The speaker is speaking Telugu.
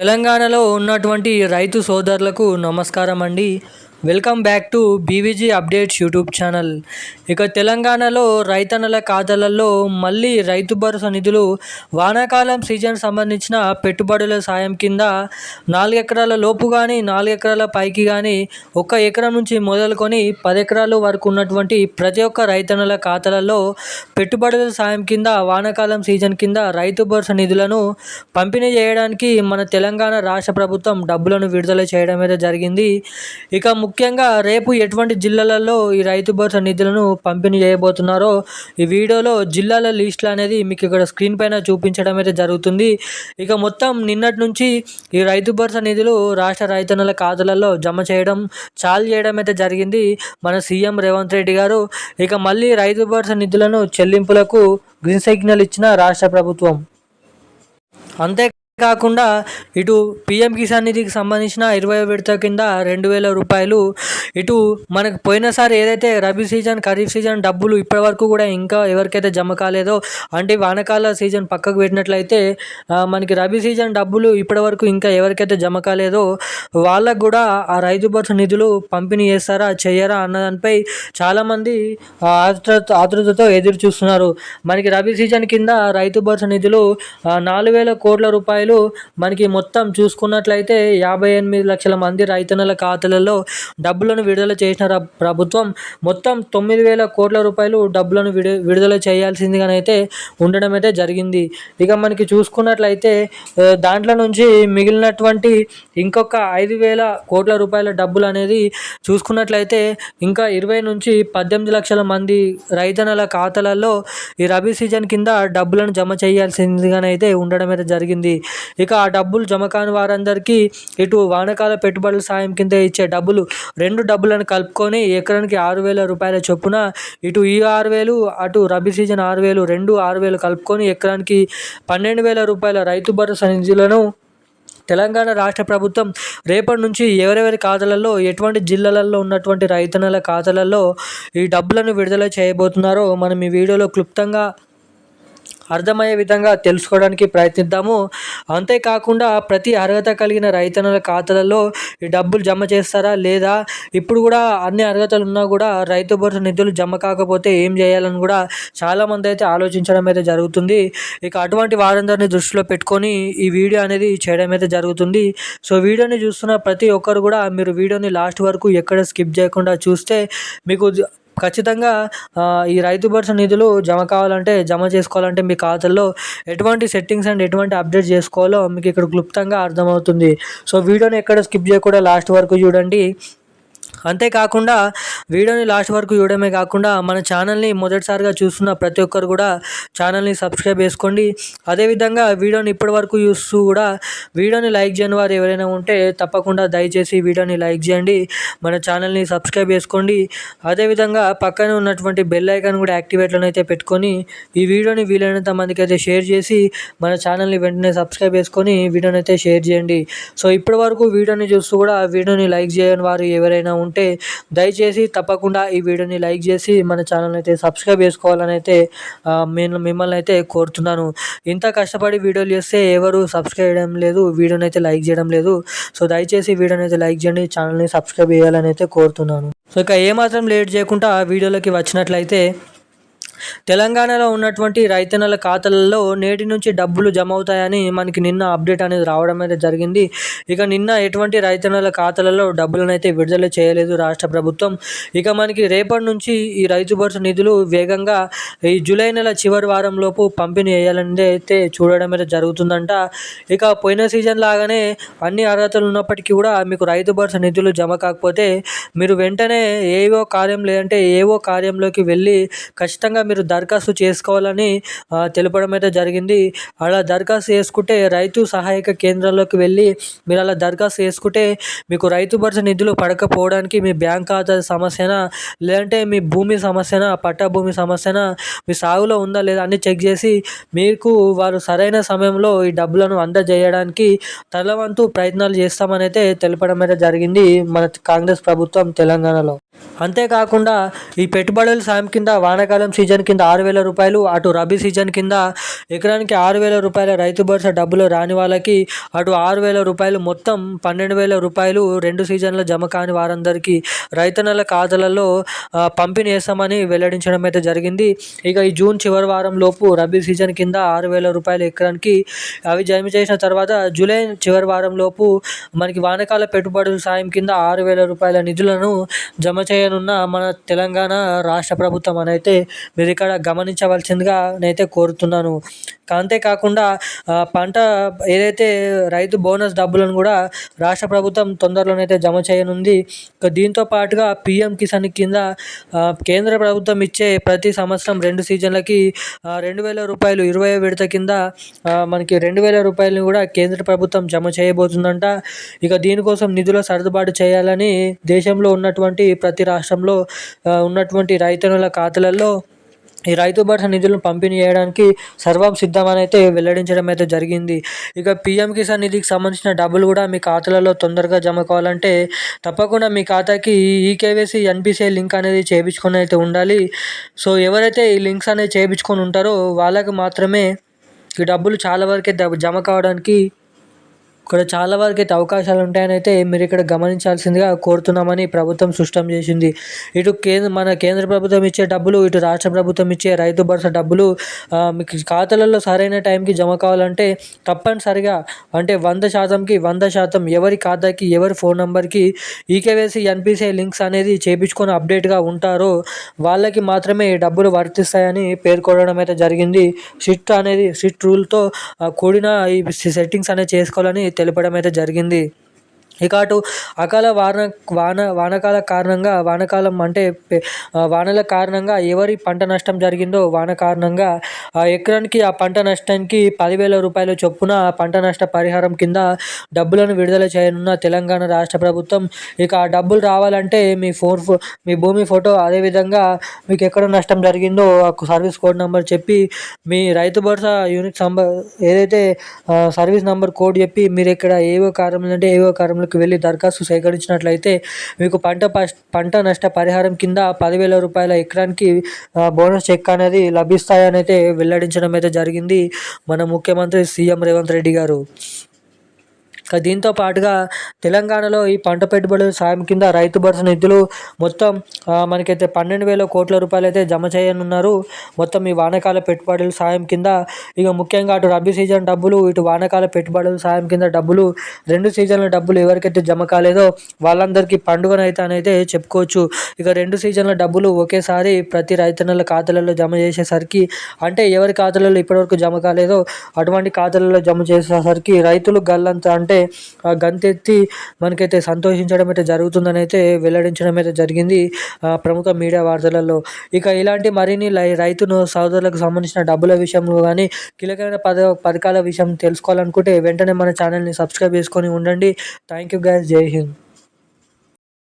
తెలంగాణలో ఉన్నటువంటి రైతు సోదరులకు నమస్కారం అండి welcome back to BVG updates YouTube channel. ఇక తెలంగాణలో రైతన్నల ఖాతాలలో మళ్ళీ రైతు భరోసా నిధులు వానాకాలం సీజన్ సంబంధించిన పెట్టుబడుల సాయం కింద నాలుగు ఎకరాల లోపు కానీ నాలుగు ఎకరాల పైకి కానీ ఒక ఎకరం నుంచి మొదలుకొని పది ఎకరాల వరకు ఉన్నటువంటి ప్రతి ఒక్క రైతన్నల ఖాతాలలో పెట్టుబడుల సాయం కింద వానాకాలం సీజన్ కింద రైతు భరోసా నిధులను పంపిణీ చేయడానికి మన తెలంగాణ రాష్ట్ర ప్రభుత్వం డబ్బులను విడుదల చేయడం అయితే జరిగింది. ఇక ముఖ్యంగా రేపు ఎటువంటి జిల్లాలలో ఈ రైతు భరోసా నిధులను పంపిణీ చేయబోతున్నారో ఈ వీడియోలో జిల్లాల లిస్టులు అనేది మీకు ఇక్కడ స్క్రీన్ పైన చూపించడం అయితే జరుగుతుంది. ఇక మొత్తం నిన్నటి నుంచి ఈ రైతు భరోసా నిధులు రాష్ట్ర రైతన్నల ఖాతాలలో జమ చేయడం చాలు చేయడం అయితే జరిగింది మన సీఎం రేవంత్ రెడ్డి గారు. ఇక మళ్ళీ రైతు భరోసా నిధులను చెల్లింపులకు గ్రీన్ సిగ్నల్ ఇచ్చిన రాష్ట్ర ప్రభుత్వం. అంతే కాకుండా ఇటు పిఎం కిసాన్ నిధికి సంబంధించిన ఇరవై విడత కింద రెండు వేల రూపాయలు. ఇటు మనకు పోయినసారి ఏదైతే రబీ సీజన్ ఖరీఫ్ సీజన్ డబ్బులు ఇప్పటివరకు కూడా ఇంకా ఎవరికైతే జమ కాలేదో అంటే వానకాల సీజన్ పక్కకు పెట్టినట్లయితే మనకి రబీ సీజన్ డబ్బులు ఇప్పటివరకు ఇంకా ఎవరికైతే జమ కాలేదో వాళ్ళకు కూడా ఆ రైతు భరోసా నిధులు పంపిణీ చేస్తారా చేయరా అన్న దానిపై చాలామంది ఆతృత ఆతృతతో ఎదురు చూస్తున్నారు. మనకి రబీ సీజన్ కింద రైతు భరోసా నిధులు నాలుగు వేల కోట్ల రూపాయలు మనకి మొత్తం చూసుకున్నట్లయితే యాభై ఎనిమిది లక్షల మంది రైతన్నల ఖాతాలలో డబ్బులను విడుదల చేసిన ప్రభుత్వం మొత్తం తొమ్మిది వేల కోట్ల రూపాయలు డబ్బులను విడు విడుదల చేయాల్సిందిగానైతే ఉండడం అయితే జరిగింది. ఇక మనకి చూసుకున్నట్లయితే దాంట్లో నుంచి మిగిలినటువంటి ఇంకొక ఐదు వేల కోట్ల రూపాయల డబ్బులు అనేది చూసుకున్నట్లయితే ఇంకా ఇరవై నుంచి పద్దెనిమిది లక్షల మంది రైతన్నల ఖాతాలలో ఈ రబీ సీజన్ కింద డబ్బులను జమ చేయాల్సిందిగానైతే ఉండడం అయితే జరిగింది. ఇక ఆ డబ్బులు జమ కాని వారందరికీ ఇటు వానకాల పెట్టుబడుల సాయం కింద ఇచ్చే డబ్బులు రెండు డబ్బులను కలుపుకొని ఎకరానికి ఆరు వేల రూపాయల చొప్పున ఇటు ఈ ఆరు వేలు అటు రబీ సీజన్ ఆరు వేలు రెండు ఆరు వేలు కలుపుకొని ఎకరానికి పన్నెండు వేల రూపాయల రైతు భరోసా నిధులను తెలంగాణ రాష్ట్ర ప్రభుత్వం రేపటి నుంచి ఎవరెవరి ఖాతాలలో ఎటువంటి జిల్లాలలో ఉన్నటువంటి రైతన్నల ఖాతాలలో ఈ డబ్బులను విడుదల చేయబోతున్నారో మనం ఈ వీడియోలో క్లుప్తంగా అర్థమయ్యే విధంగా తెలుసుకోవడానికి ప్రయత్నిద్దాము. అంతేకాకుండా ప్రతి అర్హత కలిగిన రైతన్నల ఖాతాలలో ఈ డబ్బులు జమ చేస్తారా లేదా ఇప్పుడు కూడా అన్ని అర్హతలు ఉన్నా కూడా రైతు భరోసా నిధులు జమ కాకపోతే ఏం చేయాలని కూడా చాలామంది అయితే ఆలోచించడం అయితే జరుగుతుంది. ఇక అటువంటి వారందరినీ దృష్టిలో పెట్టుకొని ఈ వీడియో అనేది చేయడం అయితే జరుగుతుంది. సో వీడియోని చూస్తున్న ప్రతి ఒక్కరు కూడా మీరు వీడియోని లాస్ట్ వరకు ఎక్కడ స్కిప్ చేయకుండా చూస్తే మీకు ఖచ్చితంగా ఈ రైతు భరోసా నిధులు జమ కావాలంటే జమ చేసుకోవాలంటే మీ ఖాతాల్లో ఎటువంటి సెట్టింగ్స్ అండ్ ఎటువంటి అప్డేట్ చేసుకోవాలో మీకు ఇక్కడ క్లుప్తంగా అర్థమవుతుంది. సో వీడియోని ఎక్కడ స్కిప్ చేయకుండా లాస్ట్ వరకు చూడండి. అంతేకాకుండా వీడియోని లాస్ట్ వరకు చూడడమే కాకుండా మన ఛానల్ని మొదటిసారిగా చూస్తున్న ప్రతి ఒక్కరు కూడా ఛానల్ని సబ్స్క్రైబ్ చేసుకోండి. అదేవిధంగా వీడియోని ఇప్పటి వరకు చూస్తూ కూడా వీడియోని లైక్ చేయని వారు ఎవరైనా ఉంటే తప్పకుండా దయచేసి వీడియోని లైక్ చేయండి. మన ఛానల్ని సబ్స్క్రైబ్ చేసుకోండి. అదేవిధంగా పక్కన ఉన్నటువంటి బెల్ ఐకాన్ కూడా యాక్టివేట్లను అయితే పెట్టుకొని ఈ వీడియోని వీలైనంత మందికి అయితే షేర్ చేసి మన ఛానల్ని వెంటనే సబ్స్క్రైబ్ చేసుకొని వీడియోని అయితే షేర్ చేయండి. సో ఇప్పటి వరకు వీడియోని చూస్తూ కూడా వీడియోని లైక్ చేయని వారు ఎవరైనా ఉంటే దయచేసి తప్పకుండా ఈ వీడియోని లైక్ చేసి మన ఛానల్ అయితే సబ్స్క్రైబ్ చేసుకోవాలని అయితే నేను మిమ్మల్ని అయితే కోరుతున్నాను. ఇంత కష్టపడి వీడియోలు చేస్తే ఎవరు సబ్స్క్రైబ్ చేయడం లేదు వీడియోని అయితే లైక్ చేయడం లేదు. సో దయచేసి వీడియోని అయితే లైక్ చేయండి ఛానల్ని సబ్స్క్రైబ్ చేయాలని అయితే కోరుతున్నాను. సో ఇక ఏమాత్రం లేట్ చేయకుండా వీడియోలోకి వచ్చినట్లయితే తెలంగాణలో ఉన్నటువంటి రైతన్నల ఖాతాలలో నేటి నుంచి డబ్బులు జమ అవుతాయని మనకి నిన్న అప్డేట్ అనేది రావడం అయితే జరిగింది. ఇక నిన్న ఎటువంటి రైతన్నల ఖాతాలలో డబ్బులను అయితే విడుదల చేయలేదు రాష్ట్ర ప్రభుత్వం. ఇక మనకి రేపటి నుంచి ఈ రైతు భరోసా నిధులు వేగంగా ఈ జూలై నెల చివరి వారం లోపు పంపిణీ చేయాలనేది అయితే చూడడం అయితే జరుగుతుందంట. ఇక పోయిన సీజన్ లాగానే అన్ని అర్హతలు ఉన్నప్పటికీ కూడా మీకు రైతు భరోసా నిధులు జమ కాకపోతే మీరు వెంటనే ఏవో కార్యం లేదంటే ఏవో కార్యంలోకి వెళ్ళి ఖచ్చితంగా మీరు మీరు దరఖాస్తు చేసుకోవాలని తెలపడం అయితే జరిగింది. అలా దరఖాస్తు చేసుకుంటే రైతు సహాయక కేంద్రాల్లోకి వెళ్ళి మీరు అలా దరఖాస్తు చేసుకుంటే మీకు రైతు భరోసా నిధులు పడకపోవడానికి మీ బ్యాంక్ ఖాతా సమస్యనా లేదంటే మీ భూమి సమస్యనా పట్టా భూమి సమస్యనా మీ సాగులో ఉందా లేదా అన్ని చెక్ చేసి మీకు వారు సరైన సమయంలో ఈ డబ్బులను అందజేయడానికి తలవంతు ప్రయత్నాలు చేస్తామని అయితే తెలపడం అయితే జరిగింది మన కాంగ్రెస్ ప్రభుత్వం తెలంగాణలో. అంతేకాకుండా ఈ పెట్టుబడుల సాయం కింద వానాకాలం సీజన్ కింద ఆరు వేల రూపాయలు అటు రబీ సీజన్ కింద ఎకరానికి ఆరు వేల రూపాయల రైతు భరోసా డబ్బులు రాని వాళ్ళకి అటు ఆరు వేల రూపాయలు మొత్తం పన్నెండు వేల రూపాయలు రెండు సీజన్ల జమ కాని వారందరికీ రైతన్నల ఖాతాలలో పంపిణీ చేస్తామని వెల్లడించడం అయితే జరిగింది. ఇక ఈ జూన్ చివరి వారం లోపు రబీ సీజన్ కింద ఆరు వేల రూపాయల ఎకరానికి అవి జమ చేసిన తర్వాత జూలై చివరి వారం లోపు మనకి వానకాల పెట్టుబడుల సాయం కింద ఆరు వేల రూపాయల నిధులను జమ చేయనున్న మన తెలంగాణ రాష్ట్ర ప్రభుత్వం అనైతే మీరు ఇక్కడ గమనించవలసిందిగా నేనైతే కోరుతున్నాను. అంతేకాకుండా పంట ఏదైతే రైతు బోనస్ డబ్బులను కూడా రాష్ట్ర ప్రభుత్వం తొందరలోనైతే జమ చేయనుంది. దీంతో పాటుగా పిఎం కిసాన్ కింద కేంద్ర ప్రభుత్వం ఇచ్చే ప్రతి సంవత్సరం రెండు సీజన్లకి రెండు వేల రూపాయలు ఇరవై విడత కింద మనకి రెండు వేల రూపాయలను కూడా కేంద్ర ప్రభుత్వం జమ చేయబోతుందంట. ఇక దీనికోసం నిధుల సర్దుబాటు చేయాలని దేశంలో ఉన్నటువంటి ప్రతి ప్రతి రాష్ట్రంలో ఉన్నటువంటి రైతన్నుల ఖాతాలలో ఈ రైతు భరోసా నిధులను పంపిణీ చేయడానికి సర్వం సిద్ధమని అయితే వెల్లడించడం అయితే జరిగింది. ఇక పిఎం కిసాన్ నిధికి సంబంధించిన డబ్బులు కూడా మీ ఖాతాలలో తొందరగా జమ కావాలంటే తప్పకుండా మీ ఖాతాకి ఈకేవైసీ ఎన్పిసిఐ లింక్ అనేది చేయించుకొని అయితే ఉండాలి. సో ఎవరైతే ఈ లింక్స్ అనేది చేయించుకొని ఉంటారో వాళ్ళకి మాత్రమే ఈ డబ్బులు చాలా వరకే జమ కావడానికి ఇక్కడ చాలా వరకు అయితే అవకాశాలు ఉంటాయని అయితే మీరు ఇక్కడ గమనించాల్సిందిగా కోరుతున్నామని ప్రభుత్వం స్పష్టం చేసింది. ఇటు కేంద్ర మన కేంద్ర ప్రభుత్వం ఇచ్చే డబ్బులు ఇటు రాష్ట్ర ప్రభుత్వం ఇచ్చే రైతు భరోసా డబ్బులు మీకు ఖాతాలలో సరైన టైంకి జమ కావాలంటే తప్పనిసరిగా అంటే వంద శాతంకి వంద శాతం ఎవరి ఖాతాకి ఎవరి ఫోన్ నెంబర్కి ఈకేవైసీ ఎన్పిసిఐ లింక్స్ అనేది చేపించుకొని అప్డేట్గా ఉంటారో వాళ్ళకి మాత్రమే ఈ డబ్బులు వర్తిస్తాయని పేర్కొనడం అయితే జరిగింది. సిట్ అనేది సిట్ రూల్తో కూడిన ఈ సెట్టింగ్స్ అనేది చేసుకోవాలని తెలపడం అయితే జరిగింది. ఇక అటు అకాల వాన వాన వానకాల కారణంగా వానకాలం అంటే వానల కారణంగా ఎవరి పంట నష్టం జరిగిందో వాన కారణంగా ఆ ఎకరానికి ఆ పంట నష్టానికి పదివేల రూపాయల చొప్పున పంట నష్ట పరిహారం కింద డబ్బులను విడుదల చేయనున్న తెలంగాణ రాష్ట్ర ప్రభుత్వం. ఇక ఆ డబ్బులు రావాలంటే మీ ఫోన్ మీ భూమి ఫోటో అదేవిధంగా మీకు ఎక్కడ నష్టం జరిగిందో ఆ సర్వీస్ కోడ్ నెంబర్ చెప్పి మీ రైతు భరోసా యూనిట్ సంబ ఏదైతే సర్వీస్ నెంబర్ కోడ్ చెప్పి మీరు ఇక్కడ ఏవో కారణం అంటే ఏవో కారణం కారణంలోకి వెళ్ళి దరఖాస్తు సేకరించినట్లయితే మీకు పంట పంట నష్ట పరిహారం కింద పదివేల రూపాయల ఎకరానికి బోనస్ చెక్ అనేది లభిస్తాయని అయితే వెల్లడించడం అయితే జరిగింది. మన ముఖ్యమంత్రి సీఎం రేవంత్ రెడ్డి గారు. దీంతో పాటుగా తెలంగాణలో ఈ పంట పెట్టుబడుల సాయం కింద రైతు భరోసా నిధులు మొత్తం మనకైతే పన్నెండు వేల కోట్ల రూపాయలు అయితే జమ చేయనున్నారు. మొత్తం ఈ వానకాల పెట్టుబడుల సాయం కింద ఇక ముఖ్యంగా అటు రబీ సీజన్ డబ్బులు ఇటు వానకాల పెట్టుబడుల సాయం కింద డబ్బులు రెండు సీజన్ల డబ్బులు ఎవరికైతే జమ కాలేదో వాళ్ళందరికీ పండుగనైతే అనైతే చెప్పుకోవచ్చు. ఇక రెండు సీజన్ల డబ్బులు ఒకేసారి ప్రతి రైతన్నల ఖాతాలలో జమ చేసేసరికి అంటే ఎవరి ఖాతాలలో ఇప్పటివరకు జమ కాలేదో అటువంటి ఖాతాలలో జమ చేసేసరికి రైతులు గల్లంత అంటే గంతెత్తి మనకైతే సంతోషించడం అయితే జరుగుతుందని అయితే వెల్లడించడం అయితే జరిగింది ప్రముఖ మీడియా వార్తలలో. ఇక ఇలాంటి మరిన్ని రైతును సోదరులకు సంబంధించిన డబ్బుల విషయంలో కానీ కీలకమైన పద పథకాల విషయం తెలుసుకోవాలనుకుంటే వెంటనే మన ఛానల్ని సబ్స్క్రైబ్ చేసుకొని ఉండండి. థ్యాంక్ యూ గైస్ జై హింద్.